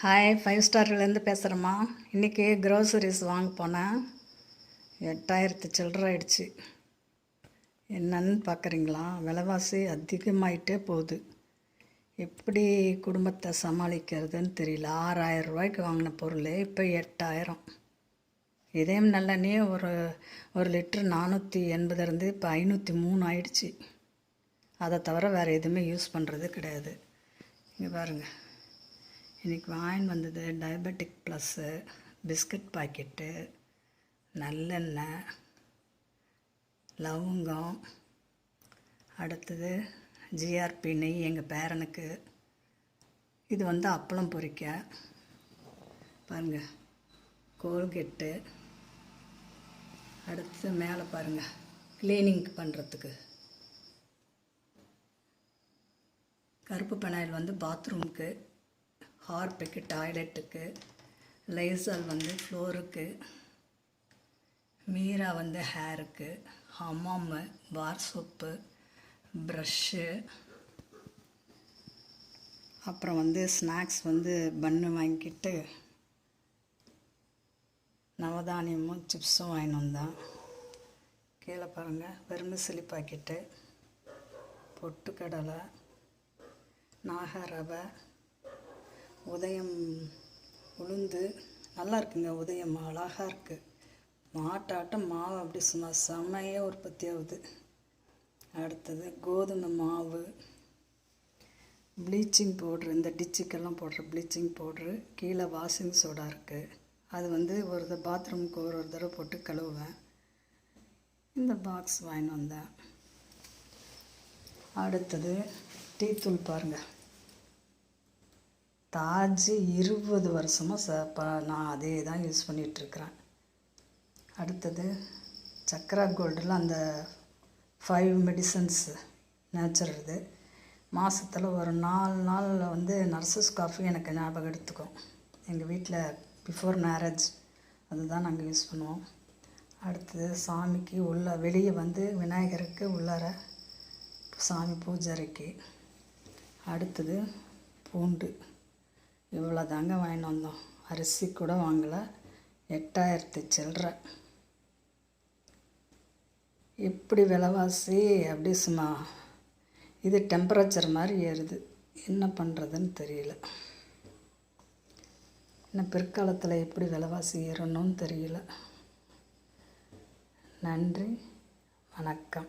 Hi five ஸ்டார்லேருந்து பேசுகிறேம்மா இன்றைக்கி groceries வாங்க போனேன். எட்டாயிரத்து சில்லற ஆயிடுச்சு. என்னன்னு பார்க்குறீங்களா விலைவாசி அதிகமாயிட்டே போகுது. எப்படி குடும்பத்தை சமாளிக்கிறதுன்னு தெரியல. ஆறாயிரம் ரூபாய்க்கு வாங்கின பொருள் இப்போ எட்டாயிரம். இதயம் நல்லெண்ணெயே ஒரு ஒரு லிட்ரு நானூற்றி எண்பதுலேருந்து இப்போ ஐநூற்றி மூணு ஆயிடுச்சு. அதை தவிர வேறு எதுவுமே யூஸ் பண்ணுறது கிடையாது. இங்கே பாருங்கள் இன்றைக்கி வாங்கின்னு வந்தது டயபெட்டிக் ப்ளஸ்ஸு பிஸ்கட் பாக்கெட்டு நல்லெண்ணெய் லவங்கம் அடுத்தது ஜிஆர்பி நெய் எங்கள் பேரனுக்கு. இது வந்து அப்பளம் பொரிக்க. பாருங்கள் கோல்கெட்டு. அடுத்து மேலே பாருங்கள் க்ளீனிங் பண்ணுறதுக்கு கருப்பு பெனாயில் வந்து பாத்ரூமுக்கு ஹார்பிக்கு டாய்லெட்டுக்கு லைசால் வந்து ஃப்ளோருக்கு மீரா வந்து ஹேருக்கு ஹமாமு பார் சோப்பு ப்ரஷ்ஷு அப்புறம் வந்து ஸ்நாக்ஸ் வந்து பன்னு வாங்கிக்கிட்டு நவதானியமும் சிப்ஸும் வாங்கின்னு வந்தான். கீழே பாருங்கள் வெறுமிசிலி பாக்கெட்டு பொட்டுக்கடலை நாகரவை உதயம் உளுந்து. நல்லா இருக்குங்க உதயம் அழகாக இருக்குது மாட்டாட்டம் மாவு அப்படி சும்மா செம்மையாக உற்பத்தி ஆகுது அடுத்தது கோதுமை மாவு. ப்ளீச்சிங் பவுட்ரு இந்த டிச்சுக்கெல்லாம் போடுற ப்ளீச்சிங் பவுட்ரு. கீழே வாஷிங் சோடா இருக்குது அது வந்து ஒரு தடவை பாத்ரூமுக்கு ஒரு ஒரு தடவை போட்டு கழுவுவேன். இந்த பாக்ஸ் வாங்கின்னு வந்தேன். அடுத்தது டீ தூள் பாருங்கள் தாஜ் இருபது வருஷமாக ச ப நான் அதே தான் யூஸ் பண்ணிகிட்ருக்கிறேன் அடுத்தது சக்ரா கோல்டில் அந்த ஃபைவ் மெடிசன்ஸ் நேச்சர் இது. மாதத்தில் ஒரு நாலு நாளில் வந்து நர்சஸ் காஃபி எனக்கு ஞாபகம் எடுத்துக்கும். எங்கள் வீட்டில் பிஃபோர் மேரேஜ் அதுதான் நாங்கள் யூஸ் பண்ணுவோம். அடுத்தது சாமிக்கு உள்ள வெளியே வந்து விநாயகருக்கு உள்ளார சாமி பூஜைக்கு அடுத்தது பூண்டு. இவ்வளோ தாங்க வாங்கிட்டு வந்தோம். அரிசி கூட வாங்கலை. எட்டாயிரத்து சில்லற. எப்படி விலைவாசி அப்படி சும்மா இது டெம்பரேச்சர் மாதிரி ஏறுது. என்ன பண்ணுறதுன்னு தெரியல. இன்னும் பிற்காலத்தில் எப்படி விலைவாசி ஏறணும்னு தெரியல. நன்றி. வணக்கம்.